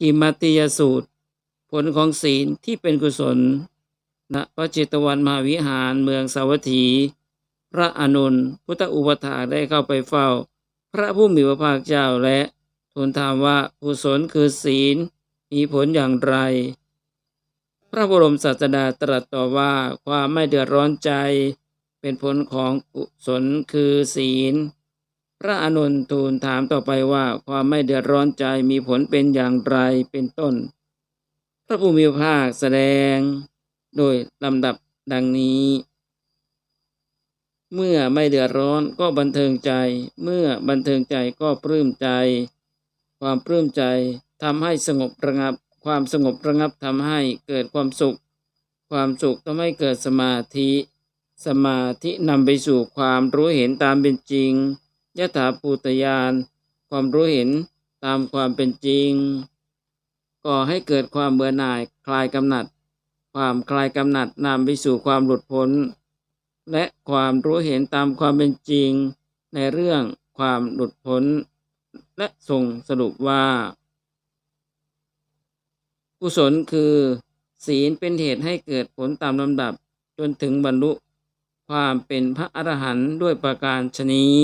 กิมติยสูตร ผลของศีลที่เป็นกุศลณพระเจตวันมหาวิหารเมืองสาวัตถี พระอานนพุทธอุปถาได้เข้าไปเฝ้า พระผู้มีพระภาคเจ้าและทูลถามว่ากุศลคือศีลมีผลอย่างไร พระบรมศาสดาตรัสต่อว่าความไม่เดือดร้อนใจ เป็นผลของกุศลคือศีล พระอานนทูลถามต่อไปว่าความไม่เดือดร้อนใจมีผลเป็นอย่างไรเป็นต้น พระผู้มีภาคแสดง โดยลำดับดังนี้ เมื่อไม่เดือดร้อนก็บันเทิงใจ เมื่อบันเทิงใจก็ปลื้มใจ ความปลื้มใจทำให้สงบระงับ ความสงบระงับทำให้เกิดความสุข ความสุขทำให้เกิดสมาธิ สมาธินำไปสู่ความรู้เห็นตามเป็นจริง ยถาภูตยาน ความรู้เห็นตามความเป็นจริง ก่อให้เกิดความเบื่อหน่ายคลายกำหนัด ความคลายกำหนัดนำไปสู่ความหลุดพ้น และความรู้เห็นตามความเป็นจริง ในเรื่องความหลุดพ้น และทรงสรุปว่า กุศลคือ ศีลเป็นเหตุให้เกิดผลตามลำดับจนถึงบรรลุความเป็นพระอรหันต์ด้วยประการชนี้